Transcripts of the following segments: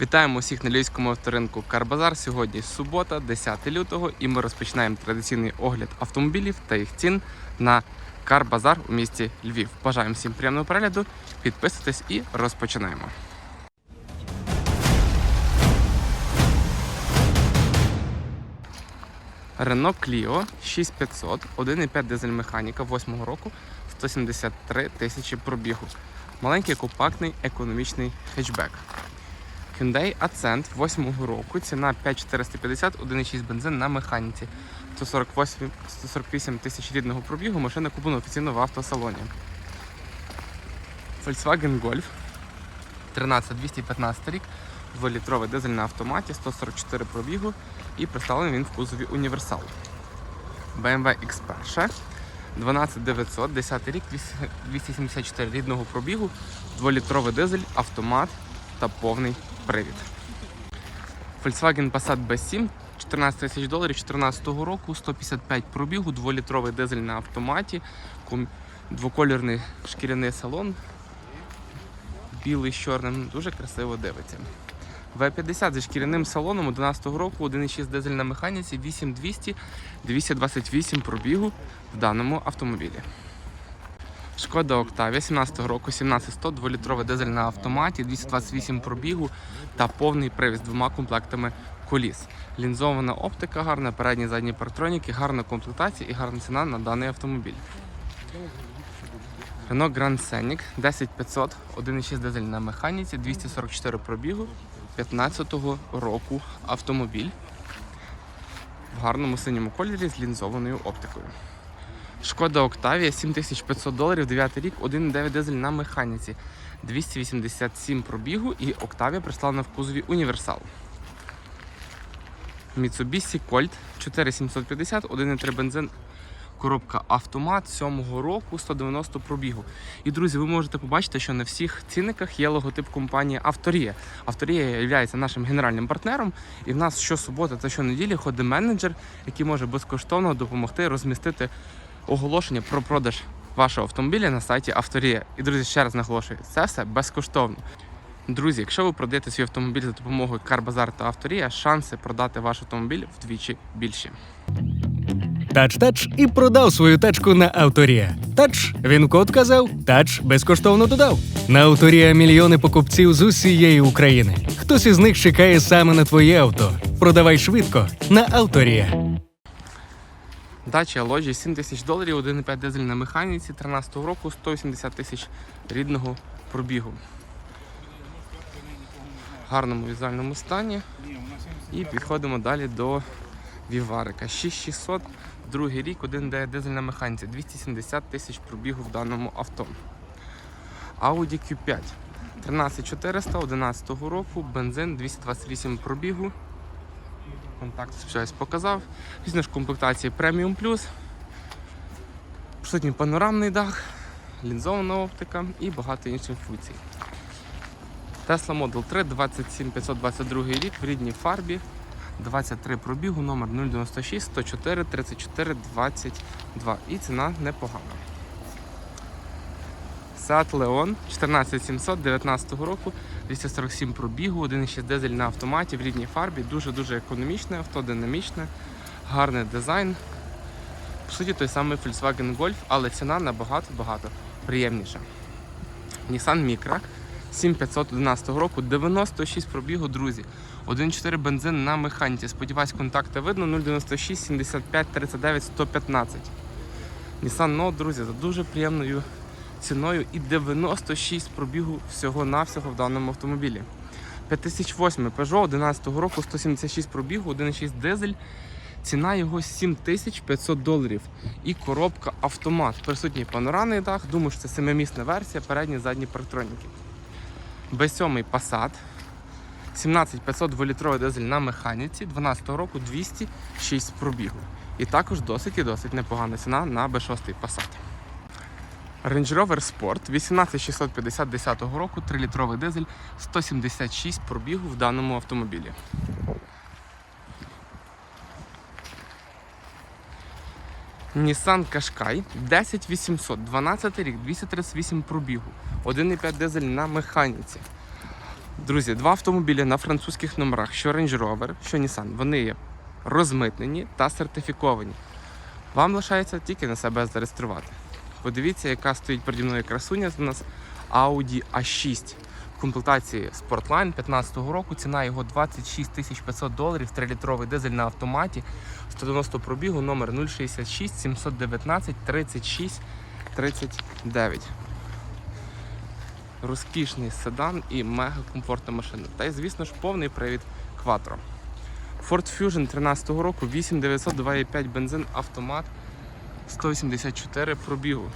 Вітаємо усіх на львівському авторинку Карбазар. Сьогодні субота, 10 лютого, і ми розпочинаємо традиційний огляд автомобілів та їх цін на Карбазар у місті Львів. Бажаємо всім приємного перегляду, підписуйтесь і розпочинаємо. Renault Clio 6500, 1,5 дизель механіка 8 року, 173 тисячі пробігу. Маленький компактний економічний хетчбек. Hyundai Accent 8 року, ціна 5450, 1,6 бензин на механіці. 148, 148 тисяч рідного пробігу, машина куплена офіційно в автосалоні. Volkswagen Golf. 13215 рік, 2-літровий дизель на автоматі, 144 пробігу. І представлений він в кузові універсал. BMW X1 12900, 10 рік, 274 рідного пробігу, 2-літровий дизель, автомат та повний привід. Volkswagen Passat B7 14 тисяч доларів 2014 року, 155 пробігу, 2-літровий дизель на автоматі, двокольорний шкіряний салон, білий з чорним, дуже красиво дивиться. В50 зі шкіряним салоном 11 року, 1,6 дизель на механіці, 8200, 228 пробігу в даному автомобілі. Шкода Октавія 17 року, 17100, 2-літровий дизель на автоматі, 228 пробігу та повний привіз двома комплектами коліс. Лінзована оптика, гарна, передні задні парктроніки, гарна комплектація і гарна ціна на даний автомобіль. Renault Grand Scenic 10500, 1,6 дизель на механіці, 244 пробігу, 15-го року автомобіль в гарному синьому кольорі з лінзованою оптикою. Шкода Октавія 7500 доларів, 9 рік, 1,9 дизель на механіці, 287 пробігу і Октавія представлена в кузові універсал. Mitsubishi Colt 4750, 1,3 бензин, коробка автомат 7 року, 190 пробігу. І друзі, ви можете побачити, що на всіх цінниках є логотип компанії Авторія. Авторія є нашим генеральним партнером, і в нас щосуботи та щонеділі ходить менеджер, який може безкоштовно допомогти розмістити оголошення про продаж вашого автомобіля на сайті Авторія. І друзі, ще раз наголошую, це все безкоштовно. Друзі, якщо ви продаєте свій автомобіль за допомогою Карбазар та Авторія, шанси продати ваш автомобіль вдвічі більші. Тач-тач і продав свою тачку на Авторія. Тач, він код казав, тач безкоштовно додав. На Авторія мільйони покупців з усієї України. Хтось із них чекає саме на твоє авто. Продавай швидко на Авторія. Дача ложі 7 тисяч доларів, 1,5 дизель на механіці 13 року, 180 тисяч рідного пробігу. В гарному візуальному стані. І підходимо далі до Віварика. 6600, другий рік, 1,9 дизель на механіці, 270 тисяч пробігу в даному авто. Audi Q5 13400, 11 року, бензин 228 пробігу. Контакт щось показав. Звісно ж, комплектації Premium Plus. Присутній панорамний дах, лінзована оптика і багато інших функцій. Tesla Model 3 27522 рік в рідній фарбі. 23 пробігу, номер 096 104 34 22. І ціна непогана. Seat Leon 14700 19 року, 247 пробігу, 1,6 дизель на автоматі в рідній фарбі. Дуже-дуже економічне авто, динамічне, гарний дизайн. По суті, той самий Volkswagen Golf, але ціна набагато-багато приємніша. Nissan Micra 7511 року, 96 пробігу, друзі. 1,4 бензин на механіці. Сподіваюсь, контакти видно 096 75 39 115. Nissan Note, друзі, за дуже приємною ціною і 96 пробігу всього-навсього в даному автомобілі. 5008 Peugeot 11 року, 176 пробігу, 1,6 дизель. Ціна його 7500 доларів. І коробка автомат. Присутній панорамний дах. Думаю, що це семимісна версія, передні задні парктроніки. B7 Passat 17500 2-літровий дизель на механіці 12 року 206 пробігу. І також досить і досить непогана ціна на B6 Passat. Range Rover Sport 18650 10 року, 3-літровий дизель, 176 пробігу в даному автомобілі. Nissan Qashqai 10800, 12 рік, 238 пробігу, 1,5 дизель на механіці. Друзі, два автомобілі на французьких номерах, що Range Rover, що Nissan, вони є розмитнені та сертифіковані. Вам лишається тільки на себе зареєструвати. Подивіться, яка стоїть переді мною красуня. У нас Audi A6 в комплектації Sportline 15 року. Ціна його 26 500 доларів, 3-літровий дизель на автоматі, 190 пробігу, номер 066 719 36 39. Розкішний седан і мега комфортна машина. Та й, звісно ж, повний привід Quattro. Ford Fusion 13 року, 8900, 2,5 бензин, автомат, 184 пробігу.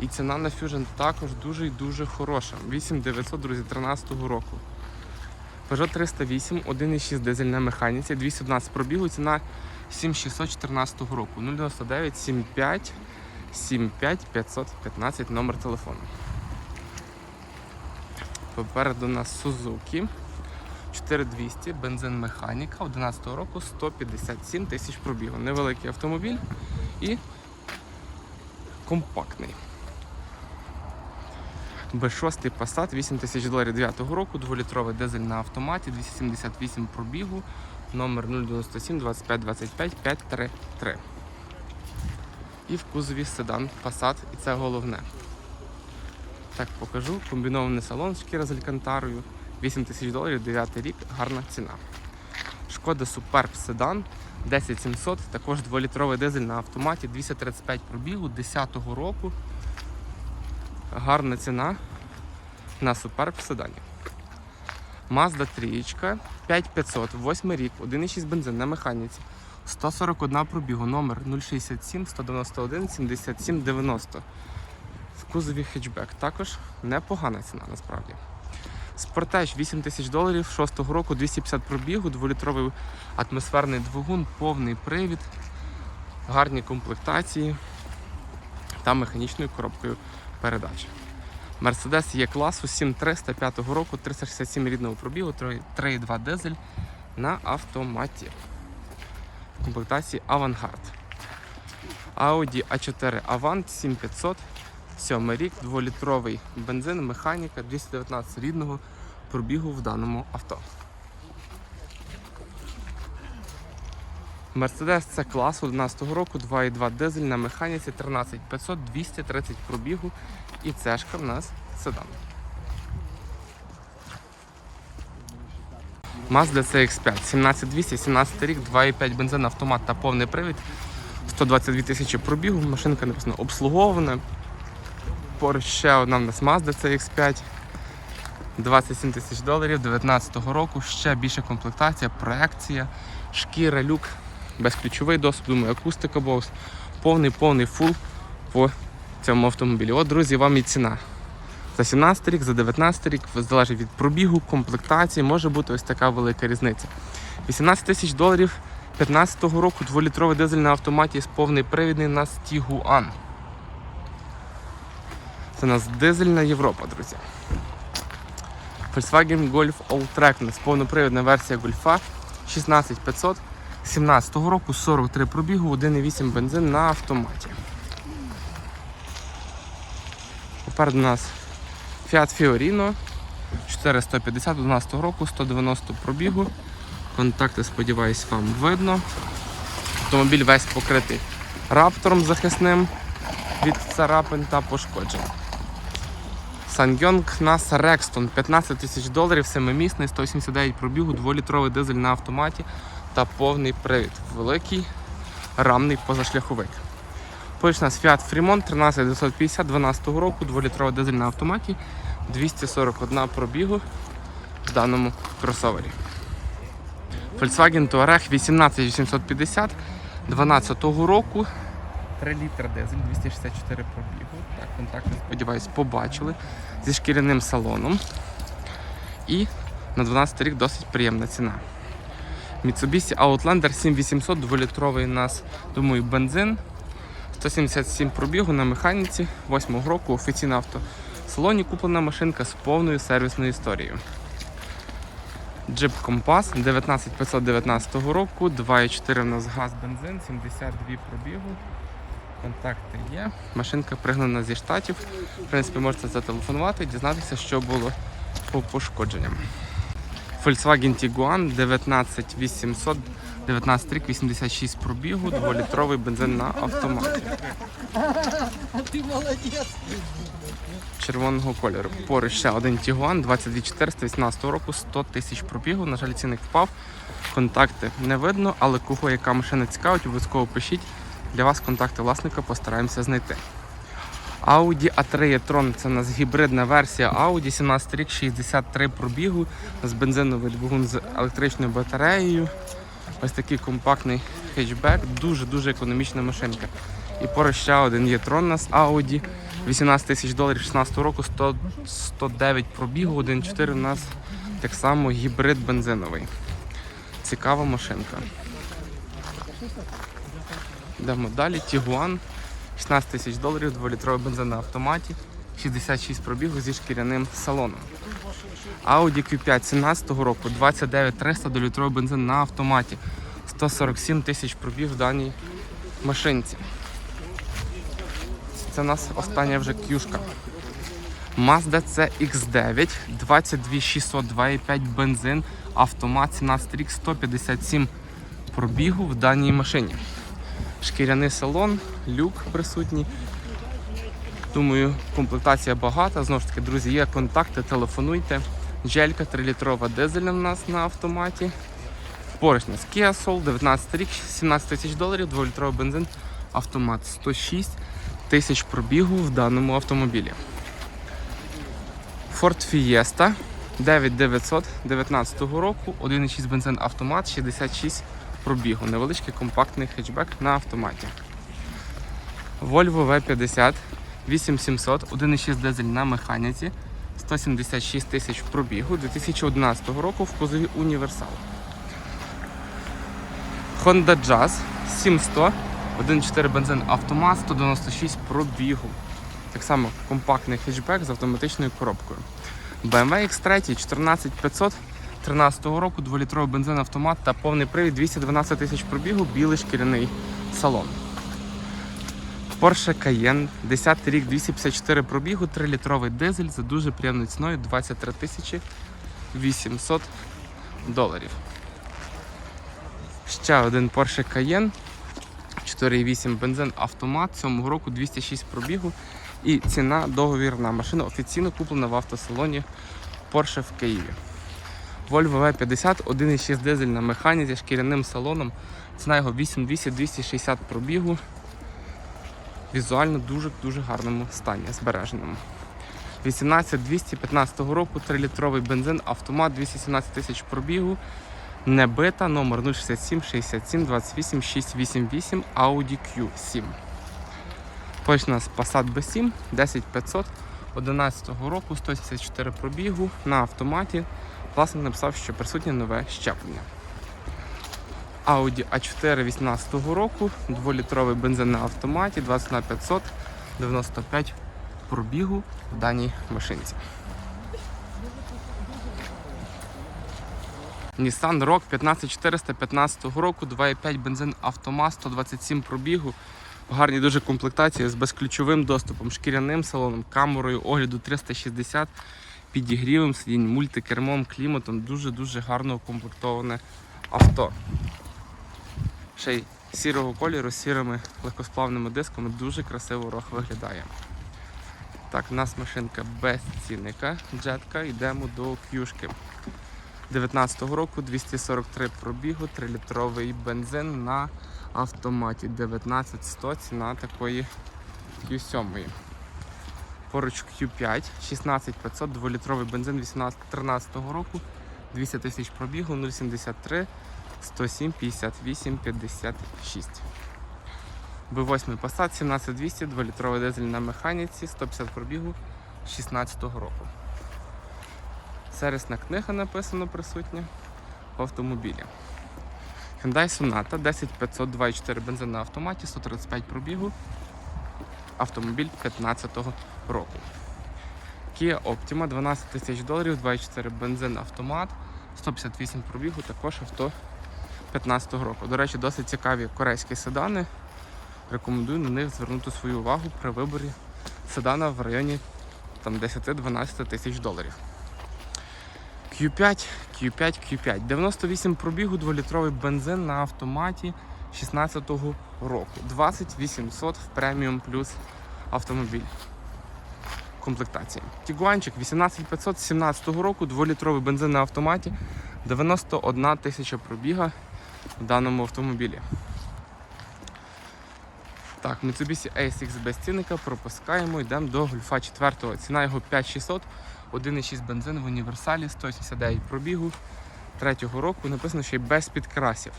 І ціна на Fusion також дуже і дуже хороша. 8900, друзі, 13 року. Peugeot 308, 1,6 дизель на механіці, 211 пробігу, ціна 7614 року. 099 75 75 515 номер телефону. Попереду у нас Suzuki 4200, бензин механіка 11 року, 157 тисяч пробігу. Невеликий автомобіль і компактний. B6 Passat 8 тисяч доларів 9 року, 2-літровий дизель на автоматі, 278 пробігу, номер 097 25 25 533. І в кузові седан Passat, і це головне. Так покажу. Комбінований салон шкіра з алькантарою. 8 тисяч доларів, 9 рік, гарна ціна. Шкода Superb седан 10700, також 2-літровий дизель на автоматі, 235 пробігу 10-го року. Гарна ціна на Superb седані. Mazda 3, 5500, 8 рік, 1,6 бензин на механіці. 141 пробігу, номер 067 191 77 90 в кузові хетчбек. Також непогана ціна насправді. Спортеж 8 тисяч доларів 6-го року, 250 пробігу, 2-літровий атмосферний двигун, повний привід, гарні комплектації та механічною коробкою передач. Mercedes є класу 7300 5 року, 367 рідного пробігу, 3,2 дизель на автоматі. В комплектації Avantgarde. Audi A4 Avant 7500 Сьомий рік, 2-літровий бензин, механіка, 219 рідного пробігу в даному авто. Мерседес це клас 11-го року, 2,2 дизель на механіці, 13500, 230 пробігу і цешка в нас седан. Mazda CX5, 17200, 17 рік, 2,5 бензин, автомат та повний привід, 122 тисячі пробігу, машинка написано обслугована. Поруч ще одна в нас Mazda CX5. 27 тисяч доларів 19-го року. Ще більша комплектація, проекція, шкіра, люк, безключовий доступ, думаю, акустика Bose. Повний повний фул по цьому автомобілі. От, друзі, вам і ціна. За 17 рік, за 19 рік, залежить від пробігу, комплектації, може бути ось така велика різниця. 18 тисяч доларів 15-го року, 2-літровий дизель на автоматі з повний привідний на Tiguan. Це у нас дизельна Європа, друзі. Volkswagen Golf Alltrack, у нас повнопривідна версія Гольфа 16500 17 року, 43 пробігу, 1,8 бензин на автоматі. Попереду у нас Fiat Fiorino 450 12 року, 190 пробігу. Контакти, сподіваюсь, вам видно. Автомобіль весь покритий раптором захисним від царапин та пошкоджень. Сангйонг нас Рекстон 15 тисяч доларів, семимісний, 179 пробігу, 2-літровий дизель на автоматі та повний привід. Великий рамний позашляховик. Поруч у нас Fiat Fremont 13950 12 року, 2-літровий дизель на автоматі, 241 пробігу в даному кросовері. Volkswagen Touareg 18850 12 року. 3 літра дизель, 264 пробігу. Так, контакти, сподіваюсь, побачили зі шкіряним салоном. І на 12 рік досить приємна ціна. Mitsubishi Outlander 7800, 2-літровий у нас, думаю, бензин. 177 пробігу на механіці 8-го року, офіційна автосалоні куплена машинка з повною сервісною історією. Jeep Compass 19519 року, 2,4 у нас газ бензин, 72 пробігу. Контакти є. Машинка пригнана зі штатів. В принципі, можете зателефонувати, дізнатися, що було по пошкодженням. Volkswagen Tiguan 19800, 19 рік, 86 пробігу, 2-літровий бензин на автоматі. Ти молодець. червоного кольору. Поруч ще один Tiguan 22400 18 року, 100 тисяч пробігу. На жаль, цінник впав. Контакти не видно, але кого яка машина цікавить, обов'язково пишіть. Для вас контакти власника постараємося знайти. Audi A3 e-tron це у нас гібридна версія Audi, 17 рік, 63 пробігу з бензиновий двигун з електричною батареєю. Ось такий компактний хетчбек, дуже-дуже економічна машинка. І поруч ще один є трон у нас Audi. 18 тисяч доларів 16 року, 100, 109 пробігу, 1.4 у нас так само гібрид бензиновий. Цікава машинка. Йдемо далі. Tiguan. 16 тисяч доларів, 2-літровий бензин на автоматі, 66 пробігу зі шкіряним салоном. Audi Q5 17 року, 29 300 до літровий бензин на автоматі, 147 тисяч пробіг в даній машинці. Це у нас остання вже кюшка. Mazda CX9, 22600, 2,5 бензин, автомат, 17 рік, 157 пробігу в даній машині. Шкіряний салон, люк присутній. Думаю, комплектація багата. Знову ж таки, друзі, є контакти, телефонуйте. Желька 3-літрова дизельна в нас на автоматі. У нас Kia Soul, 19 рік, 17 тисяч доларів, 2-літровий бензин, автомат 106 тисяч пробігу в даному автомобілі. Ford Fiesta 9900 19 року, 1,6 бензин автомат, 66 пробігу. Невеличкий компактний хетчбек на автоматі. Volvo V50 8700, 1,6 дизель на механіці, 176 тисяч пробігу 2011 року в кузові Універсал. Honda Jazz 7100, 1,4 бензин автомат, 196 пробігу. Так само компактний хетчбек з автоматичною коробкою. BMW X3 14500 13 року, 2-літровий бензин автомат та повний привід 212 тисяч пробігу, білий шкіряний салон. Porsche Cayenne, 10 рік, 254 пробігу, 3-літровий дизель за дуже приємною ціною 23 тисячі 800 доларів. Ще один Porsche Cayenne, 4,8 бензин автомат 7 року, 206 пробігу. І ціна договірна. Машина офіційно куплена в автосалоні Porsche в Києві. Volvo V50, 1,6 дизель на механіці, шкіряним салоном. Ціна його 8200-260 пробігу. Візуально дуже-дуже гарному стані, збереженому. 18215 року, 3-літровий бензин, автомат 217 тисяч пробігу. Небита, номер 067 67 28 688 Audi Q7. Поруч у Passat B7 10500 11 року, 174 пробігу на автоматі. Власник написав, що присутнє нове щеплення. Audi A4 18 року, 2-літровий бензин на автоматі, 20 на 500, 95 пробігу в даній машинці. Nissan Rogue 15400 15 року, 2,5 бензин автомат, 127 пробігу. В гарній дуже комплектації з безключовим доступом, шкіряним салоном, камерою огляду 360, підігрівом сидінь, мультикермом, кліматом. Дуже-дуже гарно укомплектоване авто. Ще й сірого кольору з сірими легкосплавними дисками дуже красиво рог виглядає. Так, у нас машинка без цінника, джетка, йдемо до к'юшки. 19-го року 243 пробігу, 3-літровий бензин на автоматі 19100 ціна такої Q7. Поруч Q5 16500, 2-літровий бензин 18 13 року, 200 тисяч пробігу, 073 107 58 56. B8 Passat 17200, 2-літровий дизель на механіці, 150 пробігу 16 року. Сервісна книга написано присутня в автомобілі. Hyundai Sonata 10500 2.4 бензин на автоматі, 135 пробігу. Автомобіль 15-го року. Kia Optima 12 тисяч доларів, 2.4 бензин автомат, 158 пробігу, також авто 15-го року. До речі, досить цікаві корейські седани. Рекомендую на них звернути свою увагу при виборі седана в районі 10-12 тисяч доларів. Q5, Q5, Q5. 98 пробігу, 2-літровий бензин на автоматі 16-го року. 2800 в преміум плюс автомобіль. Комплектації. Тігуанчик 18500 17 року, 2-літровий бензин на автоматі, 91 тисяча пробіга в даному автомобілі. Так, Mitsubishi ASX без цінника пропускаємо, йдемо до гольфа 4. Ціна його 5600, 1,6 бензин в універсалі, 179 пробігу. Третього року написано, що й без підкрасів.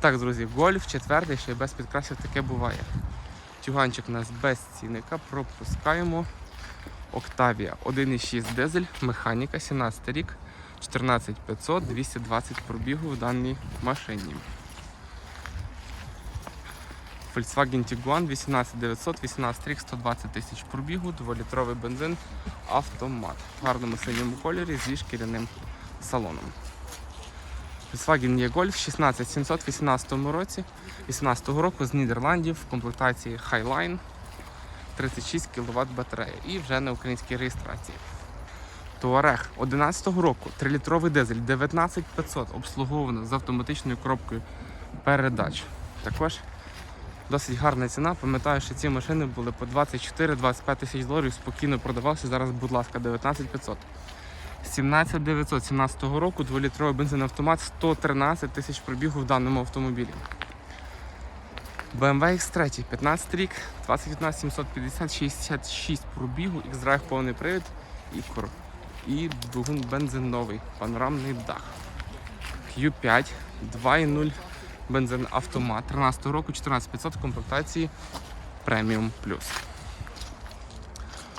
Так, друзі, гольф четвертий, ще й без підкрасів таке буває. Тюганчик у нас без цінника, пропускаємо. Октавія 1,6 дизель, механіка, 17 рік, 14500, 220 пробігу в даній машині. Volkswagen Tiguan 18900, 18 рік, 120 тисяч пробігу, 2-літровий бензин, автомат. В гарному синьому кольорі зі шкіряним салоном. Volkswagen E-Golf 16700 в 18 році, 18 року з Нідерландів в комплектації Highline 36 кВт батарея і вже на українській реєстрації. Туарег 11 року, 3-літровий дизель 19500 обслуговано з автоматичною коробкою передач. Також досить гарна ціна. Пам'ятаю, що ці машини були по 24-25 тисяч доларів, спокійно продавався. Зараз, будь ласка, 19500. 17917 року, 2-літровий бензин автомат, 113 тисяч пробігу в даному автомобілі. BMW X3, 15 рік, 2015 750, 66 пробігу, X-Drive повний привід і кор. І двигун бензиновий, панорамний дах. Q5, 2.0 бензин автомат 13 року, 14500 комплектації Premium Plus.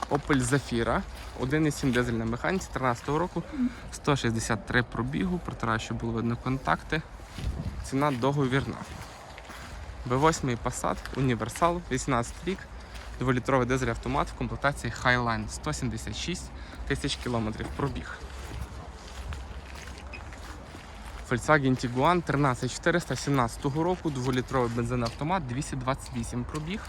Opel Zafira, 1.7 дизель на механіці 13 року, 163 пробігу, протираю, щоб було видно контакти. Ціна договірна. B8 Passat, універсал, 18 рік, 2-літровий дизель автомат в комплектації Highline 176 тисяч кілометрів пробіг. Volkswagen Tiguan 13417 року, 2-літровий бензин автомат, 228 пробіг.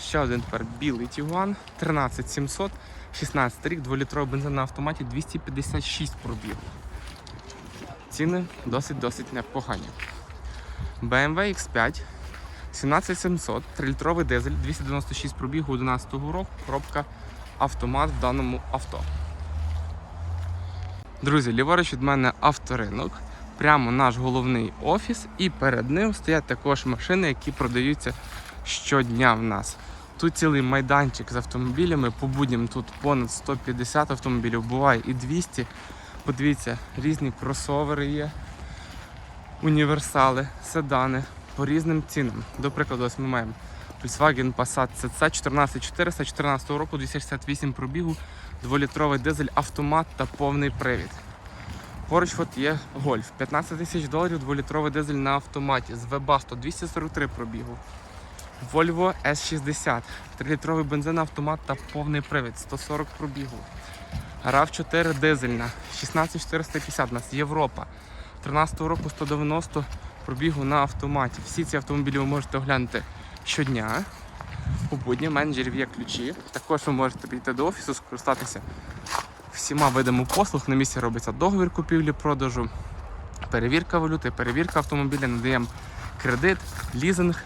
Ще один тепер білий Tiguan 13700, 16 рік, 2-літровий бензин на автоматі, 256 пробіг. Ціни досить-досить непогані. BMW X5 17700, 3-літровий дизель, 296 пробігу 11 року, коробка автомат в даному авто. Друзі, ліворуч від мене авторинок, прямо наш головний офіс, і перед ним стоять також машини, які продаються щодня в нас. Тут цілий майданчик з автомобілями. По будням тут понад 150 автомобілів, буває і 200. Подивіться, різні кросовери є, універсали, седани по різним цінам. До прикладу, ось ми маємо Volkswagen Passat CC 14400 14 року, 268 пробігу, 2-літровий дизель, автомат та повний привід. Поруч от є Golf, 15 тисяч доларів, 2-літровий дизель на автоматі з Webasto 243 пробігу. Volvo S60, 3-літровий бензин, автомат та повний привід, 140 пробігу. RAV4 дизельна, 16450, у нас Європа. 13 року 190 пробігу на автоматі. Всі ці автомобілі ви можете оглянути щодня. У будні менеджерів є ключі. Також ви можете прийти до офісу, скористатися всіма видами послуг. На місці робиться договір купівлі-продажу, перевірка валюти, перевірка автомобіля, надаємо кредит, лізинг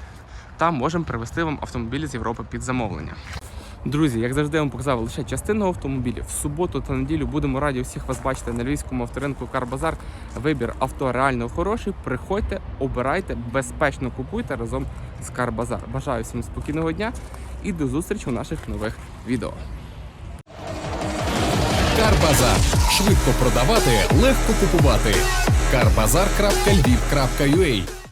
та можемо привезти вам автомобілі з Європи під замовлення. Друзі, як завжди, я вам показав лише частину автомобілів. В суботу та неділю будемо раді всіх вас бачити на львівському авторинку Карбазар. Вибір авто реально хороший. Приходьте, обирайте, безпечно купуйте разом з Карбазар. Бажаю всім спокійного дня і до зустрічі у наших нових відео. Карбазар. Швидко продавати, легко купувати. Карбазар.львів.ua